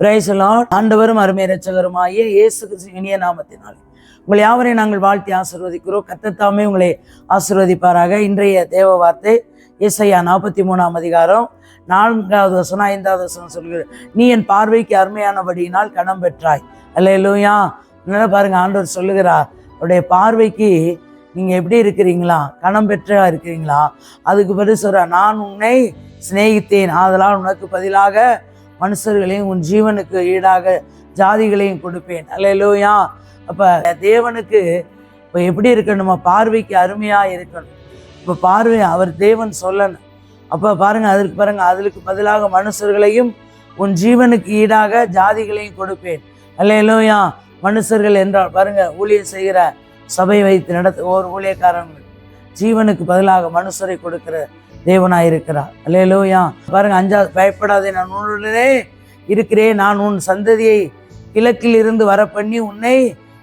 பிரைசலால் ஆண்டவரும் அருமை ரச்சகருமாய இயேசு இனிய நாமத்தினாலே உங்களை யாவரையும் நாங்கள் வாழ்த்தி ஆசிர்வதிக்கிறோம். கத்தத்தாமே உங்களை ஆசீர்வதிப்பாராக. இன்றைய தேவ வார்த்தை இசையா நாற்பத்தி மூணாம் அதிகாரம் நான்காவது வசனம் ஐந்தாவது வசனம் சொல்கிற நீ என் பார்வைக்கு அருமையானபடியினால் கணம் பெற்றாய். அல்லையிலூயா என்ன பாருங்க ஆண்டவர் சொல்லுகிறார். அவருடைய பார்வைக்கு நீங்கள் எப்படி இருக்கிறீங்களா? கணம் பெற்றா இருக்கிறீங்களா? அதுக்கு பிறகு சொல்ற நான் உன்னை சிநேகித்தேன். ஆதலால் உனக்கு பதிலாக மனுஷர்களையும் உன் ஜீவனுக்கு ஈடாக ஜாதிகளையும் கொடுப்பேன். அல்லையிலோயா அப்போ தேவனுக்கு இப்போ எப்படி இருக்கணும் நம்ம பார்வைக்கு அருமையாக இருக்கணும். இப்போ பார்வை அவர் தேவன் சொல்லணும். அப்போ பாருங்கள் அதற்கு பாருங்கள் அதற்கு பதிலாக மனுஷர்களையும் உன் ஜீவனுக்கு ஈடாக ஜாதிகளையும் கொடுப்பேன். அல்லையிலோயா மனுஷர்கள் என்றால் பாருங்கள் ஊழியர் செய்கிற சபை வைத்து நடத்த ஒரு ஊழியக்காரன் ஜீவனுக்கு பதிலாக மனுஷரை கொடுக்கிற தேவனாயிருக்கிறார். அல்லையிலோயா பாருங்க அஞ்சா பயப்படாதே நான் உன்னுடனே இருக்கிறேன். நான் உன் சந்ததியை கிழக்கில் இருந்து வர பண்ணி உன்னை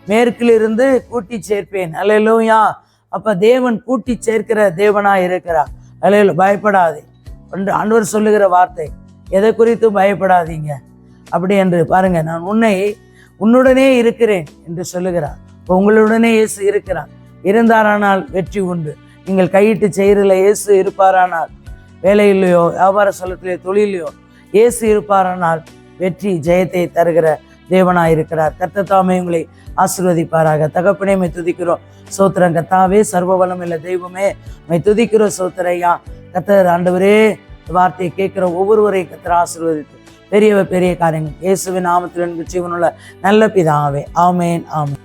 மேற்கில் இருந்து கூட்டி சேர்ப்பேன். அல்லையிலோயா அப்போ தேவன் கூட்டி சேர்க்கிற தேவனாக இருக்கிறார் அல்லேலு பயப்படாதே. என்று ஆண்டவர் சொல்லுகிற வார்த்தை எதை குறித்தும் பயப்படாதீங்க. அப்படி என்று பாருங்க நான் உன்னை உன்னுடனே இருக்கிறேன் என்று சொல்லுகிறார். இப்போ உங்களுடனே இயேசு இருக்கிறார். இருந்தாரானால் வெற்றி உண்டு. நீங்கள் கையிட்டு செய்கிறதில் இயேசு இருப்பாரானால் வேலையிலையோ வியாபார ஸ்தலத்திலேயோ தொழிலையோ இயேசு இருப்பாரானால் வெற்றி ஜெயத்தை தருகிற தேவனாக இருக்கிறார். கர்த்தத்தாமே உங்களை ஆசிர்வதிப்பாராக. தகப்பனே மை துதிக்கிறோம். சோத்திரம் கத்தாவே சர்வ வளம் இல்லை தெய்வமே மை துதிக்கிறோம் சோத்திரையா கத்தர் ஆண்டவரே வார்த்தையை கேட்குற ஒவ்வொருவரையும் கத்தர் ஆசிர்வதித்து பெரியவ பெரிய காரியங்கள். இயேசுவின் நாமத்தில் ஜீவனுள்ள நல்ல பிதாவே. ஆமேன் ஆமேன்.